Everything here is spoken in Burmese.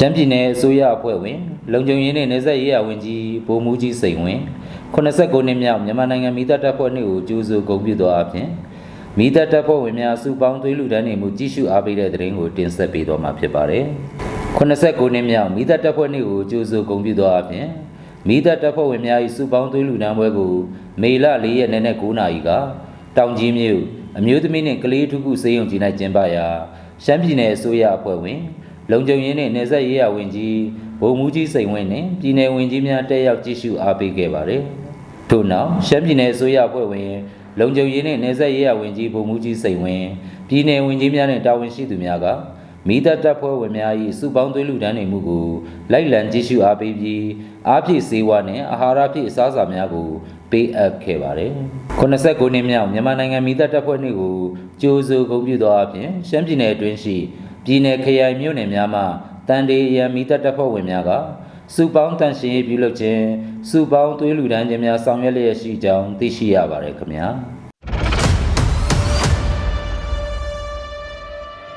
ရှမ်းပြည်နယ်အစိုးရအဖွဲ့ဝင်လုံခြုံရေးနဲ့နေဆက်ရေးရဝန်ကြီးဗိုလ်မှူးကြီးစိန်ဝင်း89နှစ်မြောက်မြန်မာနိုင်ငံမိသားတပ်ဖွဲ့နေ့ကိုကျူးစုဂုဏ်ပြုသောအပြင်မိသားတပ်ဖွဲ့ဝင်များစုပေါင်းသွေးလူတန်းနေမှုကြီးစုအားပေးတဲ့တဲ့ရင်ကိုတင်ဆက်ပေးတော့မှာဖြစ်ပါတယ်89နှစ်မြောက်မိသားတပ်ဖွဲ့နေ့ကိုကျူးစုဂုဏ်ပြုသောအပြင်မိသားတပ်ဖွဲ့ဝင်များ၏စုပေါင်းသွေးလူတန်းပွဲကိုမေလ4ရက်နေ့နဲ့9နာရီကတောင်ကြီးမြို့အမျိုးသမီးနှင့်ကလေးထုခုစေယုံကြီး၌ကျင်းပရာရှမ်းပြည်နယ်အစိုးရအဖွဲ့ဝင် လုံခြုံရေးနှင့်နေဆက်ရေးရဝင်ကြီးဗိုလ်မှူးကြီးစိန်ဝင်းနှင့်ပြည်내ဝင်ကြီးများတက်ရောက်ကြည့်ရှုအားပေးခဲ့ပါတယ်။ထို့နောက်ရှမ်းပြည်နယ်အစိုးရအဖွဲ့ဝင်လုံခြုံရေးနှင့်နေဆက်ရေးရဝင်ကြီးဗိုလ်မှူးကြီးစိန်ဝင်းပြည်내ဝင်ကြီးများနှင့်တာဝန်ရှိသူများကမိသက်တပ်ဖွဲ့ဝင်များ၏စုပေါင်းသွေးလူတန်းနေမှုကိုလိုက်လံကြည့်ရှုအားပေးပြီးအားဖြည့်စေဝါနှင့်အာဟာရဖြည့်အစားအစာများကိုပေးအပ်ခဲ့ပါတယ်။89နှစ်မြောက်မြန်မာနိုင်ငံမိသက်တပ်ဖွဲ့နေ့ကိုကြိုးစိုးဂုဏ်ပြုသောအပြင်ရှမ်းပြည်နယ်အတွင်းရှိ ပြည်내ခရိုင်မြို့နယ်များမှတန်တေရန်မိသက်တပ်ဖွဲ့ဝင်များကစုပေါင်းတန်ရှင်ရေးပြုလုပ်ခြင်းစုပေါင်းသွေးလူဒန်းခြင်းများဆောင်ရွက်လျက်ရှိကြောင်းသိရှိရပါတယ်ခင်ဗျာ။